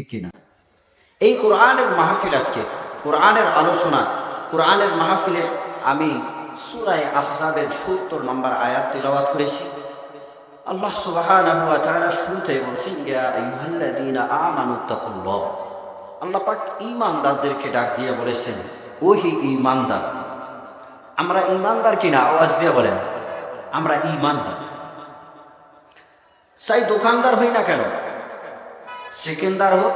ঠিক কিনা? এই কোরআনের মাহফিল আজকে, কোরআনের আলোচনা, কোরআনের মাহফিলে আমি সুরায় আহজাবের সত্তর নম্বর আয়াত তিলাওয়াত করেছি। আল্লাহ তাআলা শুরুতে বলছেন, ইয়া আইয়ুহাল্লাযীনা আল্লাহ পাক ঈমানদারদেরকে ডাক দিয়ে বলেছেন, ওহি ঈমানদার, আমরা ঈমানদার কিনা? আওয়াজ দিয়ে বলেন, আমরা ঈমানদার। চাই দোকানদার হই না কেন? সেকেন্দার হোক,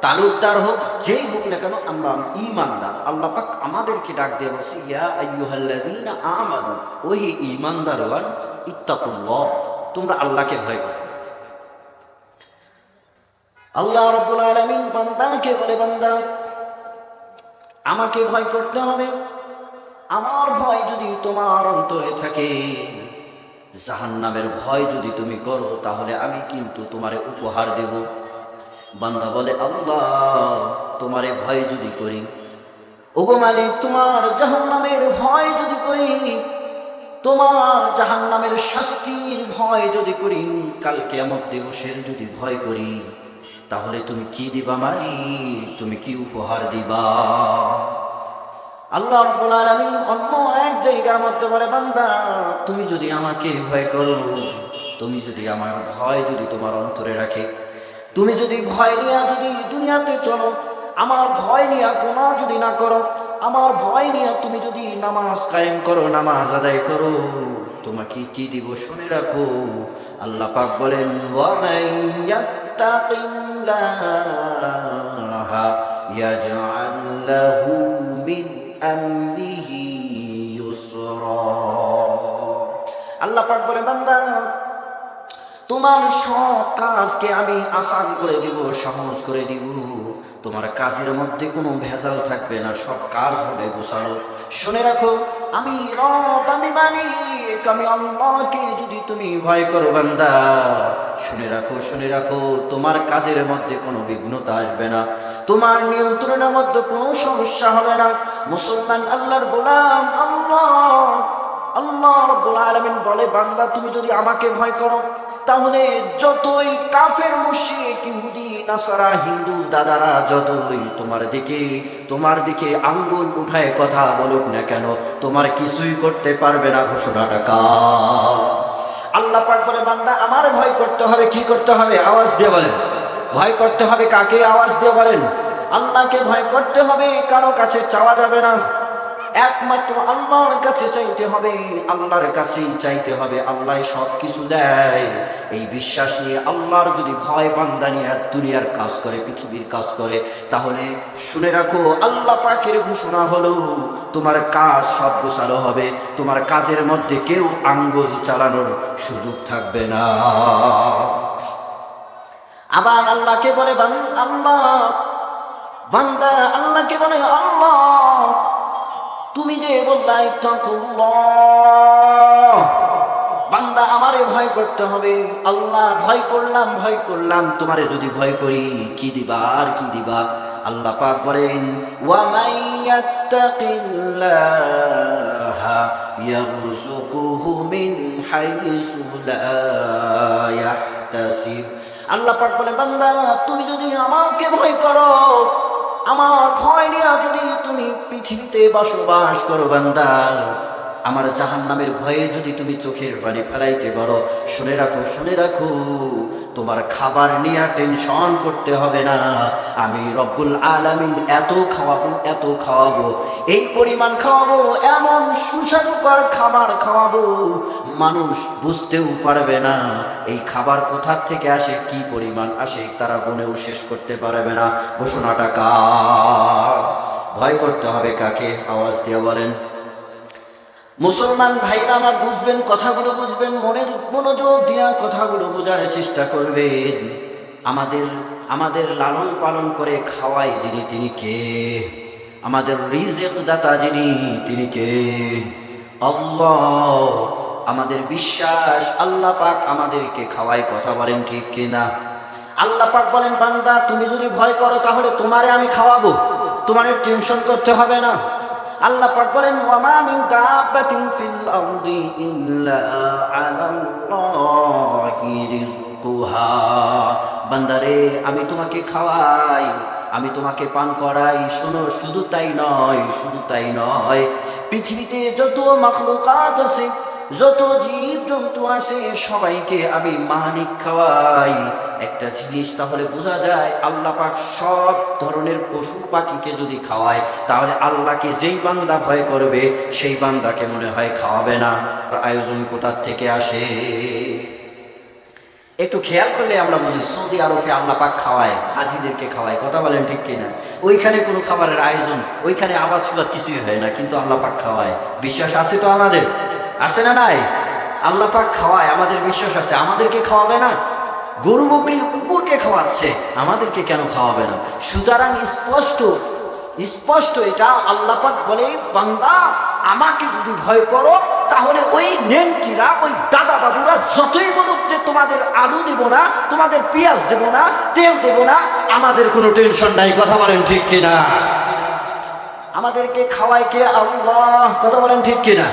তালুকদার হোক, যেই হোক না কেন, আমরা ইমানদার আল্লাহ পাক আমাদেরকে ডাক দিয়ে বলছি, ইয়া আইয়ুহাল্লাযীনা আমানু, ওই ইমানদারগণ ইত্তাকুল্লাহ, তোমরা আল্লাহকে ভয় করো। আল্লাহ রাব্বুল আলামিন বান্দাকে বলে, বান্দা, আমাকে ভয় করতে হবে। আমার ভয় যদি তোমার অন্তরে থাকে, জাহান্নামের ভয় যদি তুমি করো, তাহলে আমি কিন্তু তোমারে উপহার দেব। বান্দা বলে, আল্লাহ, তোমারে ভয় যদি করি, ওগো মালিক, তোমার জাহান্নামের ভয় যদি করি, তোমার জাহান্নামের শাস্তির ভয় যদি করি কালকে আমার দিবসের যদি ভয় করি, তাহলে তুমি কি দিবা মালিক? তুমি কি উপহার দিবা? আল্লাহ রাব্বুল আলামিন অন্য এক জায়গার মধ্যে বলে, বান্দা, তুমি যদি আমাকে ভয় করো, তুমি যদি আমার ভয় যদি তোমার অন্তরে রাখে তুমি যদি ভয় নিয়ে, যদি দুনিয়াতে চলো, আমার ভয় নিয়ে গোনা যদি না করো, আমার ভয় নিয়ে তুমি যদি নামাজ কায়েম করো, নামাজ আদায় করো, তোমাকে কি দিব শুনে রাখো? আল্লাহ পাক বলেন আল্লাহ পাক বলে বান্দা তোমার সব কাজকে আমি আসান করে দিব, সহজ করে দিব। তোমার কাজের মধ্যে কোনো ভেজাল থাকবে না, সব কাজ হবে গোছানো শুনে রাখো, আমি রব, আমি মালিক, আমি আল্লাহকে যদি তুমি ভয় করো বান্দা, শুনে রাখো শুনে রাখো, তোমার কাজের মধ্যে কোনো বিঘ্নতা আসবে না। তোমার নিয়ন্ত্রণের মধ্যে কোনো সমস্যা হবে না। মুসলমান আল্লাহর গোলাম, আল্লাহ আল্লাহ রব্বুল আলামিন বলে, বান্দা, তুমি যদি আমাকে ভয় করো তাহলে যতই কাফের, মুশরিক, ইহুদি, নাসারা, হিন্দু, দাদারা যতই তোমার দিকে তোমার দিকে আঙ্গুল উঠায় কথা বলুক না কেন, তোমার কিছুই করতে পারবে না ঘোষণাটা কা আল্লাহ পাক বলে, বান্দা, আমার ভয় করতে হবে, কি করতে হবে? আওয়াজ দিয়ে বলেন। ভয় করতে হবে কাকে? আওয়াজ দিয়ে বলেন। আল্লাহকে ভয় করতে হবে, কারও কাছে চাওয়া যাবে না। একমাত্র আল্লাহর কাছে চাইতে হবে, আল্লাহর কাছেই চাইতে হবে, আল্লাহ সব কিছু দেয়। এই বিশ্বাস নিয়ে আল্লাহর যদি ভয় বান্দা নিয়ে দুনিয়ার কাজ করে, পৃথিবীর কাজ করে, তাহলে শুনে রাখো, আল্লাহ পাকের ঘোষণা হলো, তোমার কাজ সব গোছালো হবে, তোমার কাজের মধ্যে কেউ আঙ্গুল চালানোর সুযোগ থাকবে না। আবার আল্লাহকে বলে আল্লাহ, বান্দা আল্লাহকে বলে আল্লাহ তুমি যে তাকুল্লাহ বান্দা আমারে ভয় করতে হবে। আল্লাহ, ভয় করলাম ভয় করলাম। তোমারে যদি ভয় করি, কি দিবা আর কি দিবা? আল্লাহ পাক বলেন আল্লাহ পাক বলে বান্দা, তুমি যদি আমাকে ভয় করো আমার ভয় নিয়ে যদি তুমি পৃথিবীতে বসবাস করো বান্দা, আমার জাহান নামের ভয়ে যদি তুমি চোখের পানি ফেলাইতে পারো, শুনে রাখো শুনে রাখো। তোমার খাবার নিয়ে টেনশন করতে হবে না। আমি রব্বুল আলামিন এত খাওয়াবো এত খাওয়াবো, এই পরিমাণ খাওয়াবো, এমন সুস্বাদুকর খাবার খাওয়াবো, মানুষ বুঝতেও পারবে না এই খাবার কোথা থেকে আসে, কি পরিমাণ আসে, তারা গুনেও শেষ করতে পারবে না। ঘোষণাটা কা ভয় করতে হবে কাকে? আওয়াজ দিয়ে বলেন মুসলমান ভাইরা আমার বুঝবেন, কথাগুলো বুঝবেন, মনের মনোযোগ দিয়া কথাগুলো বোঝার চেষ্টা করবেন। আমাদের আমাদের লালন পালন করে খাওয়াই যিনি, তিনি কে? আমাদের রিজেক দাতা যিনি, তিনি কে? আল্লাহ, আমাদের বিশ্বাস, আল্লাহ পাক আমাদেরকে খাওয়াই কথা বলেন ঠিক কিনা? আল্লাহ পাক বলেন, বান্দা, তুমি যদি ভয় করো, তাহলে তোমারে আমি খাওয়াবো। তোমার টেনশন করতে হবে না। আল্লাহ পাক বলেন, ওয়ামা মিন দাব্বাতিন ফিল আরদি ইল্লা আলাল্লাহি রিজকুহা বান্দারে, আমি তোমাকে খাওয়াই, আমি তোমাকে পান করাই। শোনো, শুধু তাই নয়, শুধু তাই নয়, পৃথিবীতে যত মাখলুকাত আছে, যত জীব জন্তু আসে সবাইকে আমি মানিক খাওয়াই। একটা জিনিস তাহলে বোঝা যায়, আল্লাহ পাক সব ধরনের পশু পাখিকে যদি খাওয়ায়, তাহলে আল্লাহকে যেই বান্দা ভয় করবে, সেই বান্দাকে মনে হয় খাওয়াবে না। আয়োজন কোথার থেকে আসে? একটু খেয়াল করলে আমরা বুঝি, সৌদি আরবে আল্লাহ পাক খাওয়ায়, হাজিদেরকে খাওয়ায়, কথা বলেন ঠিক কিনা? ওইখানে কোনো খাবারের আয়োজন, ওইখানে আবাদ সুবাদ কিছুই হয় না, কিন্তু আল্লাহ পাক খাওয়ায়। বিশ্বাস আছে তো আমাদের? আছে না নাই? আল্লাহ পাক খাওয়ায়, আমাদের বিশ্বাস আছে, আমাদেরকে খাওয়াবে না? গরু বকরি কুকুরকে খাওয়াচ্ছে, আমাদেরকে কেন খাওয়াবে না? সুতরাং স্পষ্ট স্পষ্ট এটা আল্লাহ পাক বলে, বান্দা, আমাকে যদি ভয় করো, তাহলে ওই নেনটিরা, ওই দাদা বাবুরা যতই বলুক যে তোমাদের আলু দেব না, তোমাদের পেঁয়াজ দেব না, তেল দেব না, আমাদের কোনো টেনশন নাই, কথা বলেন ঠিক কিনা? আমাদেরকে খাওয়ায় কে আল্লাহ, কথা বলেন ঠিক কিনা?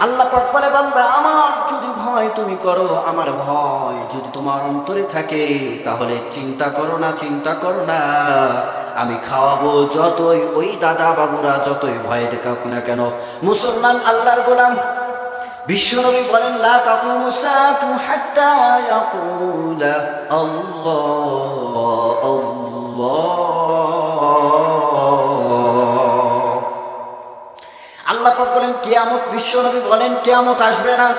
আল্লাহ পাক বলে, বান্দা, আমার যদি ভয় তুমি করো, আমার ভয় যদি তোমার অন্তরে থাকে, তাহলে চিন্তা করো না, চিন্তা করো না। আমি খাওয়াবো যতই, ওই দাদা বাবুরা যতই ভয় দেখাক না কেন। মুসলমান আল্লাহর গোলাম। বিশ্বনবী বলেন, লা তাকুমু সাতু হাত্তা ইয়াকুলা আল্লাহ আল্লাহ। আল্লাহ বলেন, কেয়ামত বিশ্বনবী বলেন, কেয়ামত আসবে না।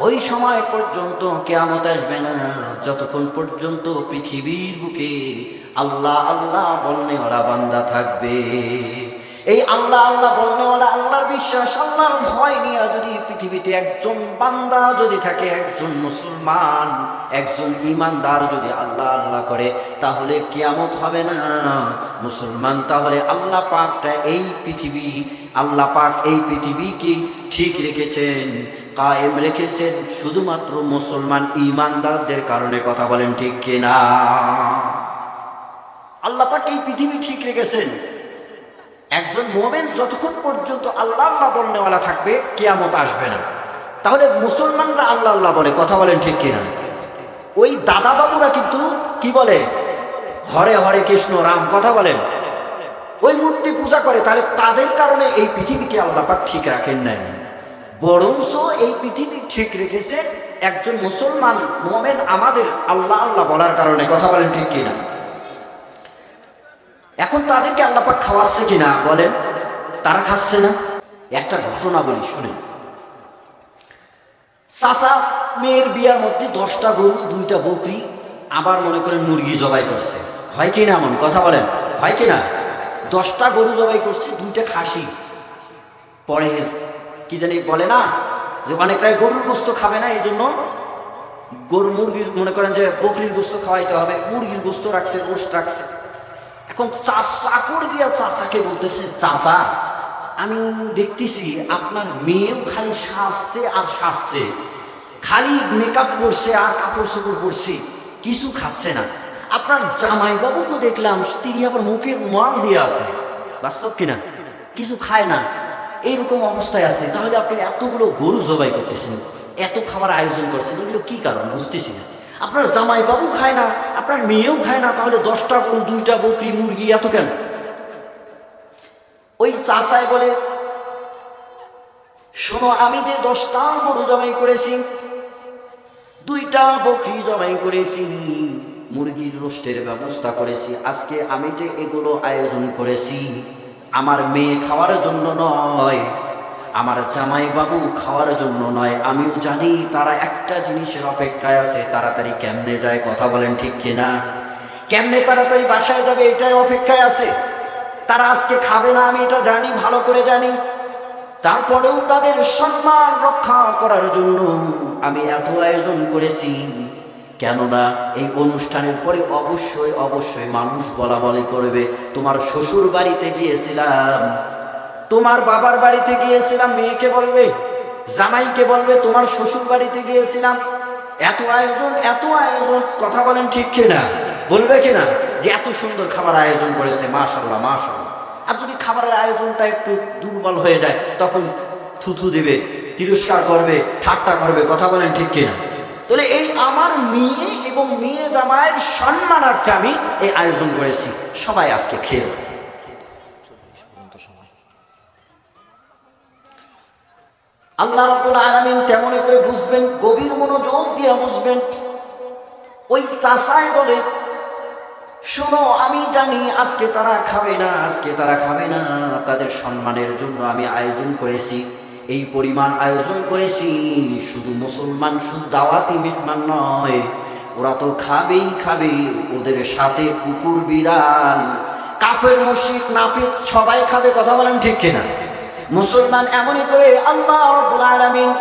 ওই সময় পর্যন্ত কেয়ামত আসবে না। যতক্ষণ পর্যন্ত পৃথিবীর বুকে আল্লাহ আল্লাহ বলনেওয়ালা বান্দা থাকবে। এই আল্লাহ আল্লাহ বলনেওয়ালা আল্লাহর বিশ্বাস, আল্লাহর ভয় নিয়ে যদি পৃথিবীতে একজন বান্দা যদি থাকে, একজন মুসলমান, একজন ইমানদার যদি আল্লাহ আল্লাহ করে, তাহলে কিয়ামত হবে না। মুসলমান তাহলে আল্লাহ পাকটা এই পৃথিবী, আল্লাহ পাক এই পৃথিবীকে ঠিক রেখেছেন, কায়েম রেখেছেন শুধুমাত্র মুসলমান ইমানদারদের কারণে, কথা বলেন ঠিক কিনা? আল্লাহ পাক এই পৃথিবী ঠিক রেখেছেন। একজন মোমেন যতক্ষণ পর্যন্ত আল্লাহ আল্লাহ বলনেওয়ালা থাকবে, কেয়ামত আসবে না। তাহলে মুসলমানরা আল্লাহ আল্লাহ বলে, কথা বলেন ঠিক কিনা? ওই দাদা বাবুরা কিন্তু কি বলে? হরে হরে কৃষ্ণ, রাম, কথা বলেন ওই মূর্তি পূজা করে, তাহলে তাদের কারণে এই পৃথিবীকে আল্লাহ পাক ঠিক রাখেন নাই। বরঞ্চ এই পৃথিবী ঠিক রেখেছেন একজন মুসলমান মোমেন আমাদের আল্লাহ আল্লাহ বলার কারণে, কথা বলেন ঠিক কিনা? এখন তাদেরকে আল্লাপাক খাওয়াচ্ছে কিনা বলেন? তারা খাচ্ছে না? একটা ঘটনা বলি শুনে চাষা মেয়ের বিয়ার মধ্যে দশটা গরু দুইটা বকরি, আবার মনে করেন মুরগি জবাই করছে। হয় কি না এমন কথা বলেন? হয় কি না দশটা গরু জবাই করছে, দুইটা খাসি। পরে কি জানি বলে না, যে অনেকটাই গরুর গোস্ত খাবে না এই জন্য গরু, মুরগির মনে করেন যে বকরির গোস্ত খাওয়াইতে হবে, মুরগির গোস্ত রাখছে রোস্ট রাখছে। এখন চাষা গিয়া চাষাকে বলতেছে চাষা আমি দেখতেছি আপনার মেয়েও খালি সাজছে আর সাজছে। খালি মেকআপ পরছে আর কাপড় চোপড় পরছে, কিছু খাচ্ছে না। আপনার জামাইবাবুকে দেখলাম, তিনি আবার মুখে রুমাল দিয়ে আছে। বাস্তব কিনা? কিছু খায় না। এইরকম অবস্থায় আছে। তাহলে আপনি এতগুলো গরু জবাই করতেছেন, এত খাবার আয়োজন করছেন, এগুলো কি কারণ? বুঝতেছি না। আপনার জামাই বাবু খায় না, আপনার মেয়েও খায় না, তাহলে দশটা গরু, দুইটা বকরি, মুরগি এত কেন? ওই চাষায় বলে, শোনো, আমি যে দশটা গরু জমাই করেছি, দুইটা বকরি জবাই করেছি, মুরগির রোস্টের ব্যবস্থা করেছি, আজকে আমি যে এগুলো আয়োজন করেছি, আমার মেয়ে খাওয়ার জন্য নয়। আমার জামাই বাবু খাওয়ার জন্য নয়, আমিও জানি তারা একটা জিনিসের অপেক্ষায় আছে, তাড়াতাড়ি কেমনে যায় কথা বলেন ঠিক কিনা? কেমনে তাড়াতাড়ি বাসায় যাবে এটাই অপেক্ষায় আছে। তারা আজকে খাবে না, আমি এটা জানি, ভালো করে জানি। তারপরেও তাদের সম্মান রক্ষা করার জন্য আমি এত আয়োজন করেছি। কেননা এই অনুষ্ঠানের পরে অবশ্যই অবশ্যই মানুষ বলা বলে করবে, তোমার শ্বশুর বাড়িতে গিয়েছিলাম। তোমার বাবার বাড়িতে গিয়েছিলাম, মেয়েকে বলবে, জামাইকে বলবে, তোমার শ্বশুর বাড়িতে গিয়েছিলাম। এত আয়োজন এত আয়োজন, কথা বলেন ঠিক কিনা? বলবে কিনা? যে এত সুন্দর খাবার আয়োজন করেছে মাশাল্লাহ মাশাল্লাহ আর যদি খাবারের আয়োজনটা একটু দুর্বল হয়ে যায়, তখন থুথু দেবে, তিরস্কার করবে, ঠাট্টা করবে কথা বলেন ঠিক কিনা? তাহলে এই আমার মেয়ে এবং মেয়ে জামাইয়ের সম্মানার্থে আমি এই আয়োজন করেছি। সবাই আজকে খেয়ে আল্লাহ রাব্বুল আলামিন তেমনই করে বুঝবেন, গভীর মনোযোগ দিয়ে বুঝবেন। ওই চাষাই বলে, শোনো, আমি জানি আজকে তারা খাবে না, আজকে তারা খাবে না, তাদের সম্মানের জন্য আমি আয়োজন করেছি, এই পরিমাণ আয়োজন করেছি, শুধু মুসলমান, শুধু দাওয়াতি মেহমান নয়, ওরা তো খাবেই খাবে, ওদের সাথে কুকুর, বিড়াল, কাফের মুশিক নাপিত সবাই খাবে, কথা বলেন ঠিক কিনা? মুসলমান এমনই করে আল্লাহ রাব্বুল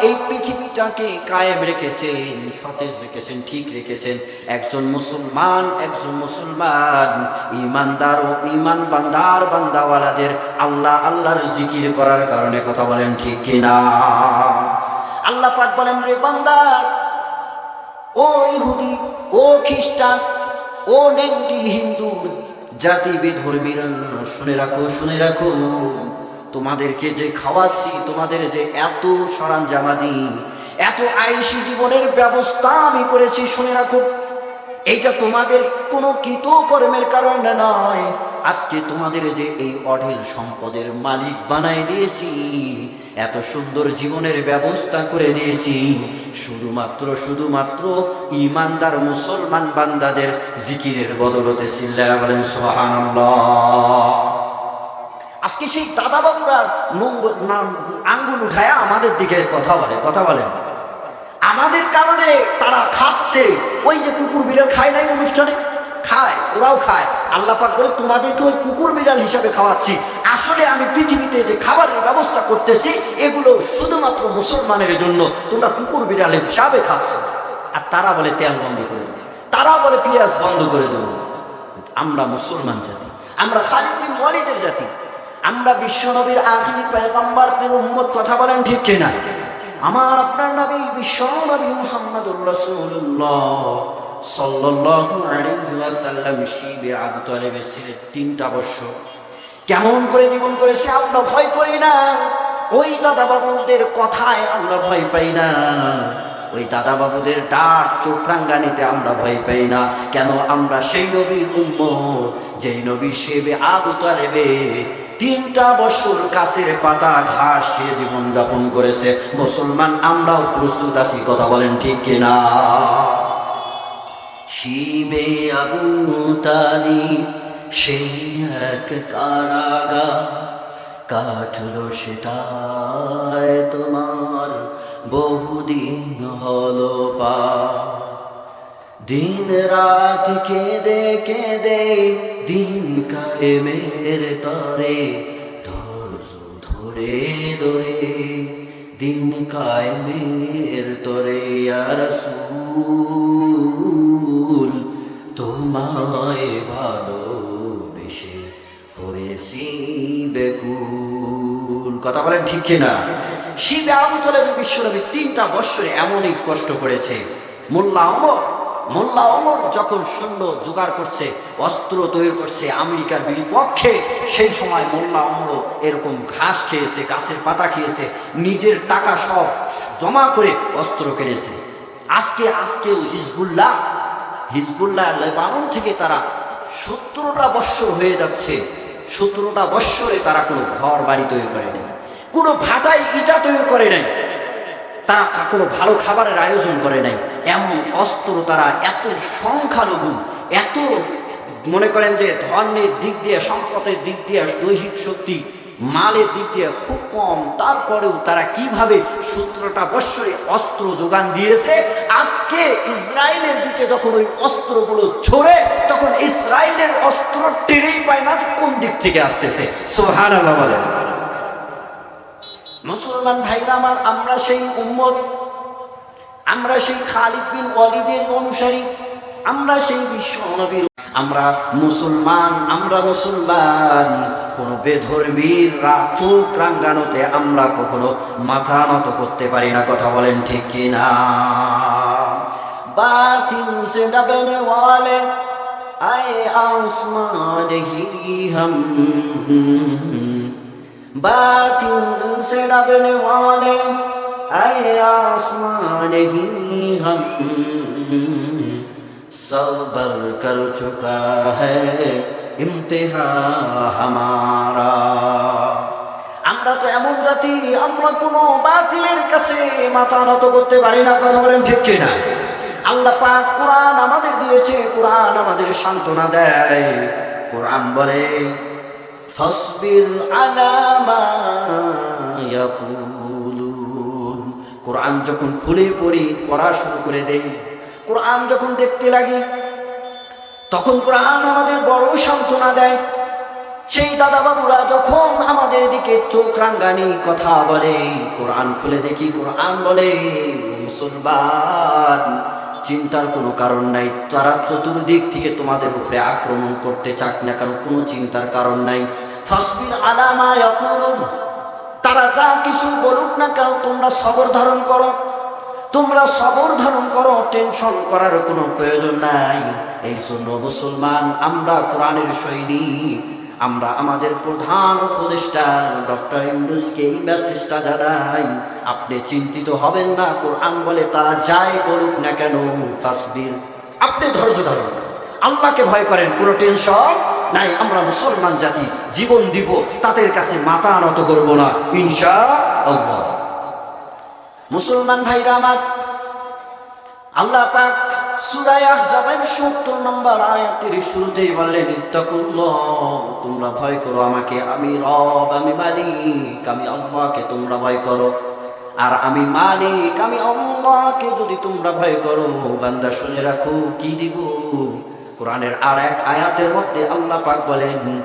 এই পৃথিবীটাকে কায়েম রেখেছেন, সতেজ রেখেছেন, ঠিক রেখেছেন। একজন মুসলমান একজন মুসলমান ইমানদার ও ইমান বান্দার বান্দাওয়ালাদের আল্লাহ আল্লাহর জিকির করার কারণে কথা বলেন ঠিক কিনা? আল্লাহ পাক বলেন, রে বান্দা, ও ইহুদি, ও খ্রিস্টান, ও নেংটি হিন্দু জাতি বিধর্মীরা শুনে রাখো শুনে রাখো। তোমাদেরকে যে খাওয়াচ্ছি, তোমাদের যে এত সরঞ্জামা দিই এত আইসি জীবনের ব্যবস্থা আমি করেছি, শুনে রাখো। এইটা তোমাদের কোনো কৃত কর্মের কারণে নয়। আজকে তোমাদের যে এই অঢেল সম্পদের মালিক বানাই দিয়েছি, এত সুন্দর জীবনের ব্যবস্থা করে দিয়েছি। শুধুমাত্র শুধুমাত্র ইমানদার মুসলমান বান্দাদের জিকিরের বদলতে চিল্লা বলেন সোহান আজকে সেই দাদা বাবুরা আঙ্গুল উঠায় আমাদের দিকে কথা বলে কথা বলে। আমাদের কারণে তারা খাচ্ছে। ওই যে কুকুর বিড়াল খায় নাই অনুষ্ঠানে? খায়, ওরাও খায়। আল্লাহ পাক বলে, তোমাদেরকে ওই কুকুর বিড়াল হিসাবে খাওয়াচ্ছি। আসলে আমি পৃথিবীতে যে খাবারের ব্যবস্থা করতেছি, এগুলো শুধুমাত্র মুসলমানের জন্য তোমরা কুকুর বিড়াল হিসাবে খাচ্ছ। আর তারা বলে, তেল বন্ধ করে দেবো তারা বলে, পেঁয়াজ বন্ধ করে দেবো আমরা মুসলমান জাতি, আমরা খালিদ বিন ওয়ালিদের জাতি। আমরা বিশ্বনবীর আখিরি পয়গম্বরদের উম্মত কথা বলেন ঠিক কিনা? আমার আপনার নবী বিশ্বনবী মুহাম্মদুর রাসূলুল্লাহ সাল্লাল্লাহু আলাইহি ওয়াসাল্লাম শিবে আবু ছিলেন তিনটা বছর। কেমন করে জীবন করেছে আমরা ভয় করি না। ওই দাদা বাবুদের কথায় আমরা ভয় পাই না। ওই দাদা বাবুদের ডাক চোখরাঙ্গানিতে আমরা ভয় পাই না। কেন? আমরা সেই নবীর উম্মত, যেই নবী সেবে আবু তালেবে তিনটা বছর গাছের পাতা ঘাস খেয়ে জীবন যাপন করেছে। মুসলমান আমরাও প্রস্তুত আছি, কথা বলেন ঠিক কিনা? শিবে আবু তালিব সেই এক কারাগা কাটল সেটায় তোমার বহুদিন হলো পা দিন রাত কেঁদে কেঁদে দিন কায়েমের তরে ধৈর্য ধরে ধরে, দিন কায়েমের তরে আর সুল তোমায় ভালোবেসে হয়েছি বেকুল। কথা বলেন ঠিক কিনা? শিবে আবু তলেব বিশ্বনবী তিনটা বৎসরে এমনই কষ্ট করেছে। মোল্লা অমর। মোল্লা অমর যখন সৈন্য জোগাড় করছে, অস্ত্র তৈরি করছে আমেরিকার বিপক্ষে, সেই সময় মোল্লা অমর এরকম ঘাস খেয়েছে, গাছের পাতা খেয়েছে, নিজের টাকা সব জমা করে অস্ত্র কিনেছে আজকে আজকেও হিজবুল্লাহ হিজবুল্লাহ লেবানন থেকে তারা সতেরোটা বৎসর হয়ে যাচ্ছে, সতেরোটা বৎসরে তারা কোনো ঘর বাড়ি তৈরি করে নাই কোনো ভাটায় ইটা তৈরি করে নাই। তারা কোনো ভালো খাবারের আয়োজন করে নাই। এমন অস্ত্র তারা এত সংখ্যালঘু, এত মনে করেন যে ধর্মের দিক দিয়ে, সম্পদের দিক দিয়ে, দৈহিক শক্তি, মালের দিক দিয়ে খুব কম। তারপরেও তারা কীভাবে সূত্রটা বৎসরে অস্ত্র যোগান দিয়েছে? আজকে ইসরায়েলের দিকে যখন ওই অস্ত্রগুলো ছড়ে, তখন ইসরায়েলের অস্ত্র টেরেই পায় না কোন দিক থেকে আসতেছে। সোহান বলেন। মুসলমান ভাইরা আমার, আমরা সেই উম্মত, আমরা সেই খালিদ বিন ওয়ালিদের অনুসারী, আমরা সেই বিশ্ব আমরা মুসলমান আমরা মুসলমান, কোন বেধর্মীর চোখ রাঙ্গানোতে আমরা কখনো মাথা নত করতে পারি না, কথা বলেন ঠিক কিনা? বাতিল সে ডবনে ওয়ালে, আয়ে আসমান, হি, হম। बातिल से डरने वाले ऐ आसमां नहीं हम सबर कर चुका है इम्तिहा हमारा আমরা তো এমন জাতি আমরা কোনো বাতিলের কাছে মাথা নত করতে পারি না কথা বলেন ঠিক কিনা আল্লাহ পাক কোরআন আমাদের দিয়েছে কোরআন আমাদের সান্ত্বনা দেয় কোরআন বলে ফসবির আলামা কোরআন যখন খুলে পড়ি, পড়া শুরু করে দেই। কোরআন যখন দেখতে লাগি, তখন কোরআন আমাদের বড় সান্ত্বনা দেয়। সেই দাদা বাবুরা যখন আমাদের দিকে চোখ রাঙ্গানি কথা বলে, কোরআন খুলে দেখি, কোরআন বলে মুসলমান চিন্তার কোনো কারণ নাই। তারা চতুর্দিক থেকে তোমাদের উপরে আক্রমণ করতে চাক না কারণ কোনো চিন্তার কারণ নাই। তারা যা কিছু বলুক না কেন, তোমরা সবর ধারণ করো। তোমরা সবর ধারণ করো, টেনশন করার কোনো প্রয়োজন নাই। এই জন্য মুসলমান, আমরা কোরআনের সৈনিক। আমরা আমাদের প্রধান উপদেষ্টা ডক্টর ইউনুসকে এই মেসেজটা জানাই। আপনি চিন্তিত হবেন না, কোরআন বলে তারা যাই করুক না কেন, ফাসবির। আপনি ধৈর্য ধারণ করুন আল্লাহকে ভয় করেন, কোনো টেনশন নাই, আমরা মুসলমান জাতি, জীবন দিব, তাদের কাছে মাথা নত করব না ইনশা আল্লাহ মুসলমান ভাইরা আমার, আল্লাহ পাক সূরা আহজাবের 70 নম্বর আয়াতের তোমরা ভয় করো আমাকে, আমি আমি মালিক ভয় করো। আর আমি মালিক যদি তোমরা ভয় করো, বান্দা শুনে রাখো, কি দিব? কোরআনের আর এক আয়াতের মধ্যে আল্লাহ পাক বলেন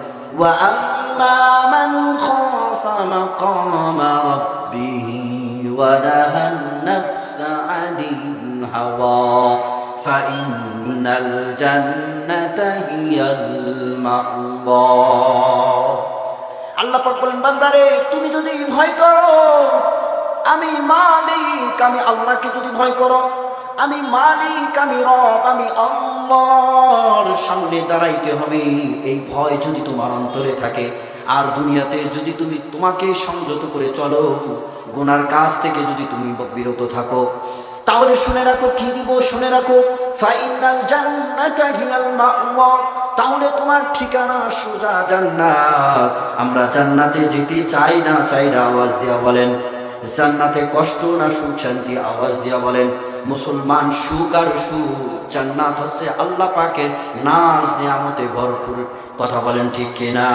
হাওয়া। ফাইন্নাল জান্নাতা হিয়াল মাওয়া আল্লাহ পাক বলেন, বান্দারে, তুমি যদি ভয় করো, আমি মালিক, আমি আল্লাহকে যদি ভয় করো, আমি মালিক, আমি রব, আমি আল্লাহর সামনে দাঁড়াইতে হবে। এই ভয় যদি তোমার অন্তরে থাকে, আর দুনিয়াতে যদি তুমি তোমাকে সংযত করে চলো, গোনার কাজ থেকে যদি তুমি বিরত থাকো তাহলে শুনে রাখো, কি দিব শুনে রাখো। তাহলে তোমার ঠিকানা সোজা জান্নাত। আমরা জান্নাতে যেতে চাই না চাই না আওয়াজ দিয়া বলেন। জান্নাতে কষ্ট না সুখ শান্তি আওয়াজ দিয়া বলেন। মুসলমান সুখ আর সুখ, জান্নাত হচ্ছে আল্লাহ পাকের নাজ নিয়ামতে ভরপুর। কথা বলেন ঠিক কিনা?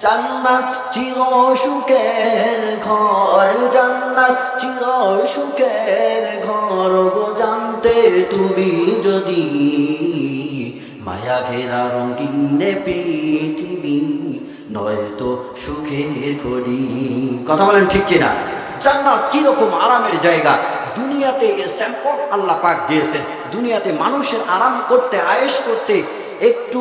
জান্নাত চির সুখের ঘর, জান্নাত চির সুখের ঘর গো জানতে তুমি যদি মায়া ঘেরা রঙিনে পৃথিবী, নয়তো সুখের ঘড়ি কথা বলেন ঠিক কিনা? জান্নাত কীরকম আরামের জায়গা? দুনিয়াতে এর স্যাম্পল আল্লাহ পাক দিয়েছেন। দুনিয়াতে মানুষের আরাম করতে, আয়েশ করতে একটু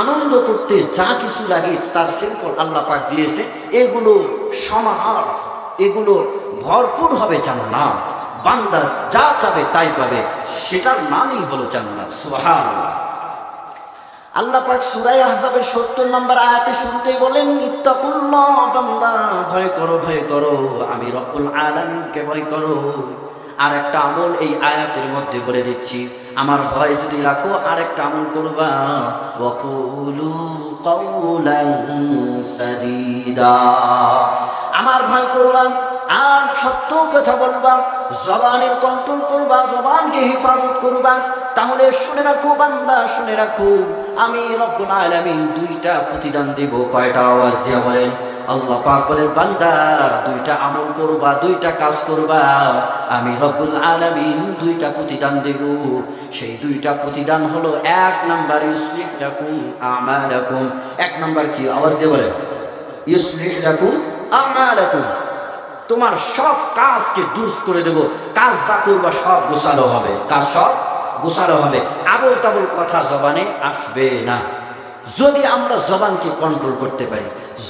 আনন্দ করতে যা কিছু লাগে তার স্যাম্পল আল্লাহ পাক দিয়েছে। এগুলো সমাহার, এগুলো ভরপুর হবে জান্নাত। বান্দা যা চাবে তাই পাবে, সেটার নামই হলো জান্নাত, সুবহানাল্লাহ। আল্লাহ পাক সূরা আহজাবের 70 নম্বর আয়াতে শুনতেই বলেন, ইত্তাকুল্লাহ বান্দা, ভয় করো ভয় করো, আমি রব্বুল আলামিনকে ভয় করো। আর একটা আমল এই আয়াতের মধ্যে বলে দিচ্ছি আমার ভয় যদি রাখো আর একটা আমল করবা। ওয়াকুলু কাউলান সাদীদা। আমার ভয় করবা আর সত্য কথা বলবা, জবানের কন্ট্রোল করবা, জবানকে হেফাজত করবা। তাহলে শুনে রাখো বান্দা, শুনে রাখো। আমি রব্বুল আলামিন দুইটা প্রতিদান দেব। কয়টা আওয়াজ দিয়ে বলেন? আল্লাহ পাক বলেন, বান্দা, দুইটা আমল করবা, দুইটা কাজ করবা। আমি রব্বুল আলামিন দুইটা প্রতিদান দেব। সেই দুইটা প্রতিদান হলো এক নাম্বার, ইউসলিহ লাকুম আমালাকুম। এক নাম্বার কি? আওয়াজ দিয়ে বলেন। ইউসলিহ লাকুম আমালাকুম। তোমার সব কাজকে দুষ করে দেব। কাজ যা করবা সব গোছালো হবে। কাজ সব গোছালো হবে। আবল তাবল কথা জবানে আসবে না। যদি আমরা জবানকে কন্ট্রোল করতে পারি,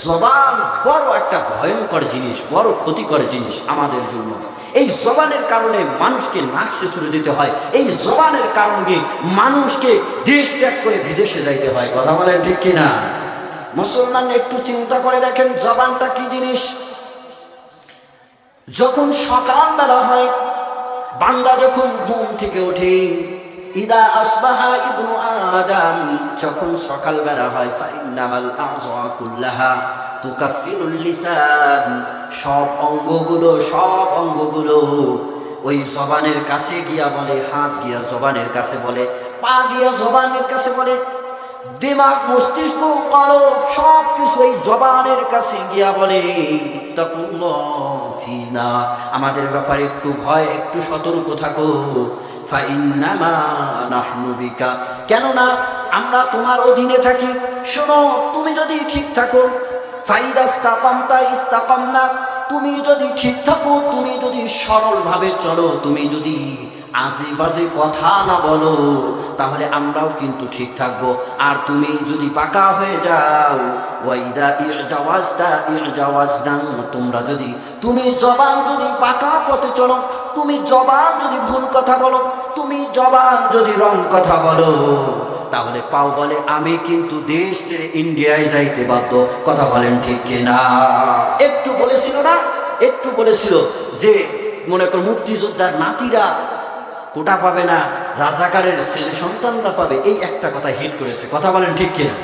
জবান বড় একটা ভয়ঙ্কর জিনিস, বড় ক্ষতিকর জিনিস আমাদের জন্য। এই জবানের কারণে মানুষকে নাকশে ছুড়ে দিতে হয়। এই জবানের কারণে মানুষকে দেশ ত্যাগ করে বিদেশে যাইতে হয়। কথা বলেন ঠিক কিনা? মুসলমান একটু চিন্তা করে দেখেন, জবানটা কি জিনিস? যখন সকালবেলা হয়, বান্দা যখন ঘুম থেকে ওঠে, ইদা আসবাহা ইবনু আদম যখন সকালবেলা হয়, ফাইন্নামাল আযা কুল্লাহা তুকাফিরুল লিসান সব অঙ্গগুলো সব অঙ্গগুলো ওই জবানের কাছে গিয়া বলে, হাত গিয়া জবানের কাছে বলে, পা গিয়া জবানের কাছে বলে, দিমাগ, মস্তিষ্ক, কলব সব কিছু এই জবানের কাছে গিয়া বলে, ইত্তাকুল্লাহ। আমাদের ব্যাপারে একটু ভয়, একটু সতর্ক থাকো। কেননা, আমরা তোমার অধীনে থাকি। শোনো, তুমি যদি ঠিক থাকো তুমি যদি ঠিক থাকো, তুমি যদি সরলভাবে চলো, তুমি যদি আজে বাজে কথা না বলো, তাহলে আমরাও কিন্তু ঠিক থাকব। আর তুমি যদি পাকা হয়ে যাও, ওয়াইদা ইরজাওয়াজদা ইরজাওয়াজদা তোমরা যদি, তুমি জবান যদি পাকা পথে চলো, তুমি জবান যদি ভুল কথা বলো, তুমি জবান যদি রং কথা বলো, তাহলে পাও বলে আমি কিন্তু দেশ ছেড়ে ইন্ডিয়ায় যাইতে বাধ্য। কথা বলেন ঠিক কিনা? একটু বলেছিল না? একটু বলেছিল যে, মনে কর মুক্তিযোদ্ধার নাতিরা কোটা পাবে না, রাজাকারের ছেলে সন্তানরা পাবে, এই একটা কথা হিট করেছে। কথা বলেন ঠিক কিনা?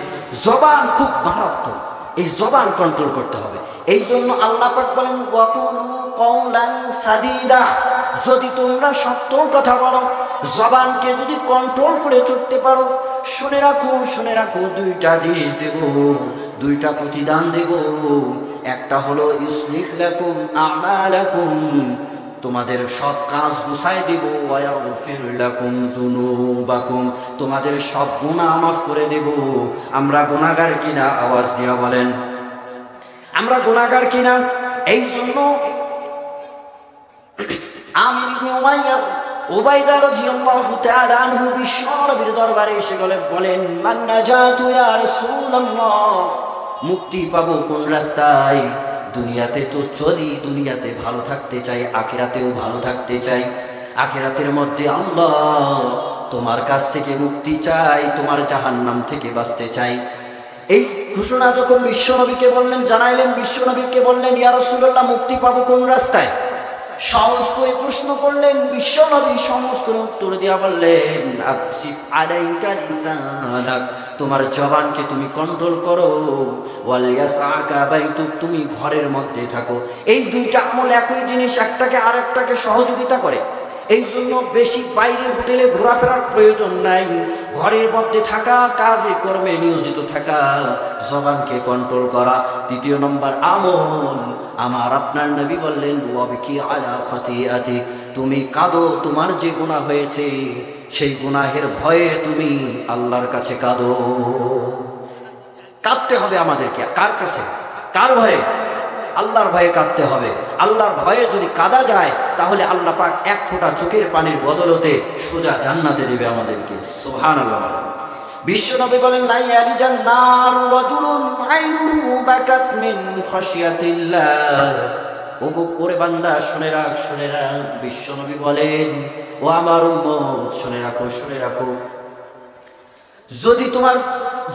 জবান খুব মারাত্মক। এই জবান কন্ট্রোল করতে হবে। এই জন্য আল্লাহ বলেন যদি তোমরা সত্য কথা বলো, জবানকে যদি কন্ট্রোল করে চলতে পারো, শুনে রাখো শুনে রাখো, দুইটা জিনিস দেব, দুইটা প্রতিদান দেব। একটা হলো, ইসলিক লাকুম আমালাকুম। তোমাদের সব কাজ গুছাই দেব। যুনুবাকুম। তোমাদের সব গুনাহ মাফ করে দেব। আমরা গুনাহগার কিনা? আওয়াজ দিয়া বলেন। আমরা গুনাহগার কিনা? এই জন্য মুক্তি পাবো কোন রাস্তায়? দুনিয়াতে তো চলি, দুনিয়াতে ভালো থাকতে চাই, আখেরাতেও ভালো থাকতে চাই। আখেরাতের মধ্যে আল্লাহ তোমার কাছ থেকে মুক্তি চাই, তোমার জাহান্নাম থেকে বাঁচতে চাই। এই ঘোষণা যখন বিশ্বনবীকে বললেন, জানাইলেন, বিশ্বনবীকে বললেন ইয়ারসুল্লাহ মুক্তি পাবো কোন রাস্তায়? সহজ করে প্রশ্ন করলেন, বিশ্বনবী সহজ করে উত্তর দিয়া বললেন তোমার জবানকে তুমি কন্ট্রোল করো তুমি ঘরের মধ্যে থাকো। এই দুইটা আমল একই জিনিস, একটাকে আর একটাকে সহযোগিতা করে। এই জন্য বেশি বাইরে হোটেলে ঘোরাফেরার প্রয়োজন নাই। ঘরের মধ্যে থাকা, কাজে কর্মে নিয়োজিত থাকা, জবানকে কন্ট্রোল করা। তৃতীয় নম্বর, আমল। আমার আপনার নবী বললেন, ওয়াবিকি আলা খতিআতি তুমি কাঁদো, তোমার যে গুনাহ হয়েছে, সেই গুনাহের ভয়ে তুমি আল্লাহর কাছে কাঁদো। কাঁদতে হবে আমাদেরকে। কার কাছে? কার ভয়ে? আল্লাহর ভয়ে কাঁদতে হবে। আল্লাহর ভয়ে যদি কাঁদা যায়, তাহলে আল্লাহ পাক এক ফোঁটা চোখের পানির বদলতে সোজা জান্নাতে দেবে আমাদেরকে। সোহান বিশ্বনবী বলেন, লাই আলিজান নার রাজুলুন আইনুহু বাকাত মিন খাশিয়াতিল্লাহ। ও গো, ওরে বান্দা, শুনে রাখ শুনে রাখ। বিশ্বনবী বলেন, ও আমার উম্মত, শুনে রাখো শুনে রাখো। যদি তোমার,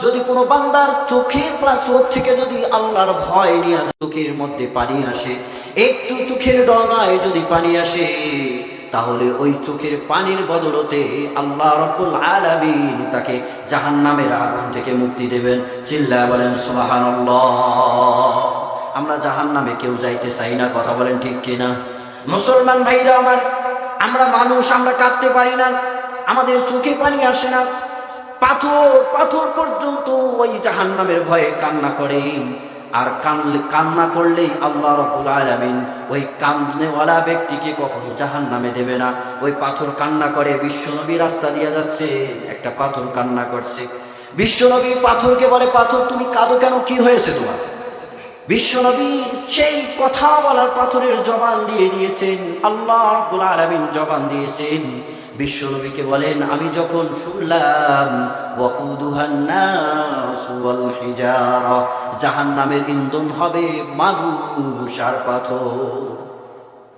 যদি কোনো বান্দার চোখের পা- চোখ থেকে যদি আল্লাহর ভয় নিয়ে চোখের মধ্যে পানি আসে, একটু চোখের ডগায় যদি পানি আসে, তাহলে ওই চোখের পানির বদলতে আল্লাহ রব্বুল আলামিন তাকে জাহান্নামের আগুন থেকে মুক্তি দেবেন। চিল্লা বলেন, সুবহানাল্লাহ। আমরা জাহান্নামে কেউ যাইতে চাই না, কথা বলেন ঠিক কিনা? মুসলমান ভাইরা আমার, আমরা মানুষ, আমরা কাঁদতে পারি না, আমাদের চোখে পানি আসে না। পাথর পাথর পর্যন্ত ওই জাহান্নামের ভয়ে কান্না করে। আর কানলে কান্না করলেই আল্লাহ রব্বুল আলামিন ওই কান্দনেওয়ালা ব্যক্তিকে কখনো জাহান্নামে দেবে না। ওই পাথর কান্না করে, বিশ্বনবী রাস্তা দিয়ে যাচ্ছে, একটা পাথর কান্না করছে। বিশ্বনবী পাথরকে বলে, পাথর, তুমি কাঁদো কেন? কি হয়েছে তোমার? বিশ্বনবী সেই কথা বলার পাথরের জবান দিয়ে দিয়েছেন, আল্লাহ রাব্বুল আলামিন জবান দিয়েছেন বিশ্বনবীকে বলেন, আমি যখন শুনলাম হিজারা, জাহান্নামের ইন্ধন হবে মানুষ আর পাথর।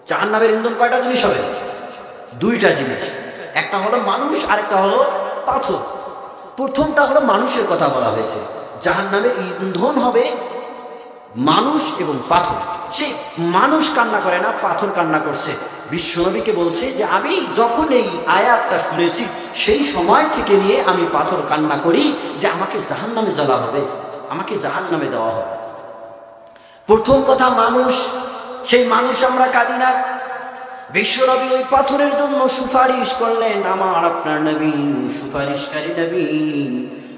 জাহান্নামের ইন্ধন কয়টা জিনিস হবে? দুইটা জিনিস। একটা হলো মানুষ, আরেকটা হলো পাথর। প্রথমটা হলো মানুষের কথা বলা হয়েছে। জাহান্নামের ইন্ধন হবে মানুষ এবং পাথর। সে মানুষ কান্না করে না, পাথর কান্না করছে। বিশ্বনবীকে বলছে যে, আমি যখন এই আয়াতটা শুনেছি, সেই সময় থেকে নিয়ে আমি পাথর কান্না করি যে, আমাকে জাহান নামে জ্বালা হবে, আমাকে জাহান নামে দেওয়া হবে। প্রথম কথা, মানুষ। সেই মানুষ আমরা কাঁদি না। বিশ্বনবী ওই পাথরের জন্য সুপারিশ করলেন, আমার আপনার নবী, সুপারিশকারী নবী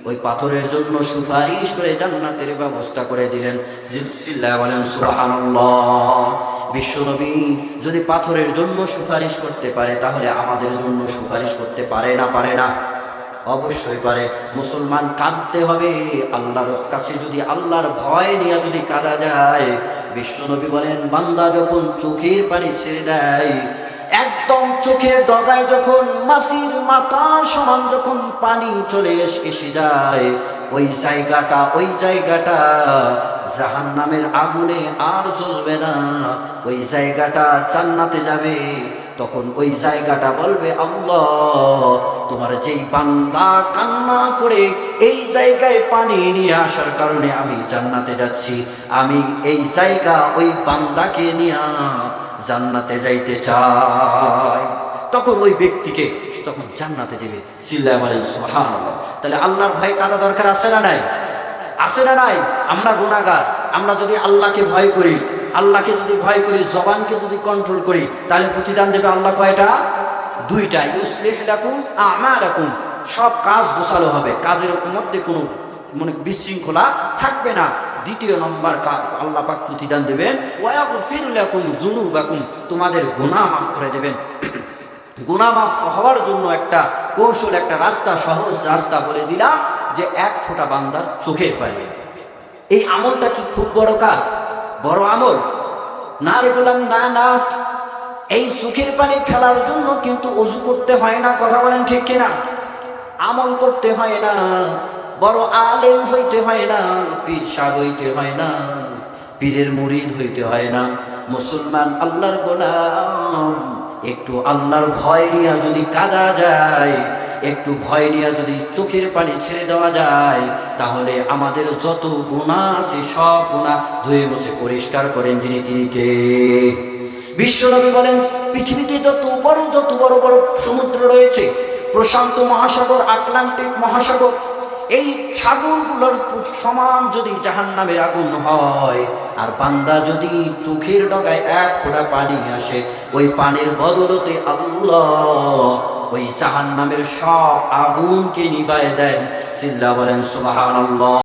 ওই পাথরের জন্য সুপারিশ করে জান্নাতের ব্যবস্থা করে দিলেন। জিলসিল্লাহ বলেন, সুবহানাল্লাহ। বিশ্বনবী যদি পাথরের জন্য সুপারিশ করতে পারে, তাহলে আমাদের জন্য সুপারিশ করতে পারে না পারে না? অবশ্যই পারে। মুসলমান কাঁদতে হবে। আল্লাহর কাছে যদি আল্লাহর ভয় নিয়ে যদি কাঁদা যায়, বিশ্বনবী বলেন, বান্দা যখন চোখের পানি ছেড়ে দেয় একদম চোখের ডগায় যখন মাসির মাথা সমান যখন পানি চলে এসে যায়, ওই জায়গাটা ওই জায়গাটা জাহান নামের আগুনে আর জ্বলবে না। ওই জায়গাটা জান্নাতে যাবে। তখন ওই জায়গাটা বলবে, আল্লাহ, তোমার যেই বান্দা কান্না করে এই জায়গায় পানি নিয়ে আসার কারণে আমি জান্নাতে যাচ্ছি। আমি এই জায়গা ওই বান্দাকে নিয়ে জান্নাতে যাইতে চাই তখন ওই ব্যক্তিকে তখন জান্নাতে দেবে। সিল্লা বলেন সুবহানাল্লাহ। তাহলে আল্লাহর ভয় কাদা দরকার আছে না নাই? আছে না নাই? আমরা গুণাগার আমরা যদি আল্লাহকে ভয় করি, আল্লাহকে যদি ভয় করি, জবানকে যদি কন্ট্রোল করি, তাহলে প্রতিদান দেবে আল্লাহ কয়টা? দুইটা। ইউসলিহ লাকুম আমালাকুম। সব কাজ গোছালো হবে। কাজের মধ্যে কোনো মানে বিশৃঙ্খলা থাকবে না। দ্বিতীয় নম্বর কাজ আল্লাহ পাক প্রতিদান দেবেন। ওয়াগফির লাকুম যুনুবাকুম, তোমাদের গুনাহ মাফ করে দেবেন। গুনাহ মাফ হওয়ার জন্য একটা কৌশল, একটা রাস্তা, সহজ রাস্তা বলে দিলাম, যে এক ফোঁটা বান্দার চোখের পানি। এই আমলটা কি খুব বড় কাজ? বড় আমল? না রে বললাম না না। এই চোখের পানি ফেলার জন্য কিন্তু অজু করতে হয় না, কথা বলেন ঠিক কিনা? আমল করতে হয় না। বড় আলেম হইতে হয় না, পীর সাদ হইতে হয় না, পীরের মুরিদ হইতে হয় না। মুসলমান আল্লাহর গোলাম, একটু আল্লাহর ভয় নিয়ে যদি কাদা যায়, একটু ভয় নিয়ে যদি চোখের পানি ছেড়ে দেওয়া যায়, তাহলে আমাদের যত গুণা আছে, সব গুণা ধুয়ে বসে পরিষ্কার করেন যিনি তিনি কে? বিশ্বনবী বলেন, পৃথিবীতে যত বড় যত বড় বড় সমুদ্র রয়েছে, প্রশান্ত মহাসাগর, আটলান্টিক মহাসাগর এই সাগরগুলোর সমান যদি জাহান নামের আগুন হয়, আর পান্দা যদি চোখের ডগায় এক ফোঁটা পানি আসে, ওই পানির বদলতে আল্লাহ ওই জাহান নামের সব আগুনকে নিবায় দেন। চিল্লা বলেন, সুবহানাল্লাহ।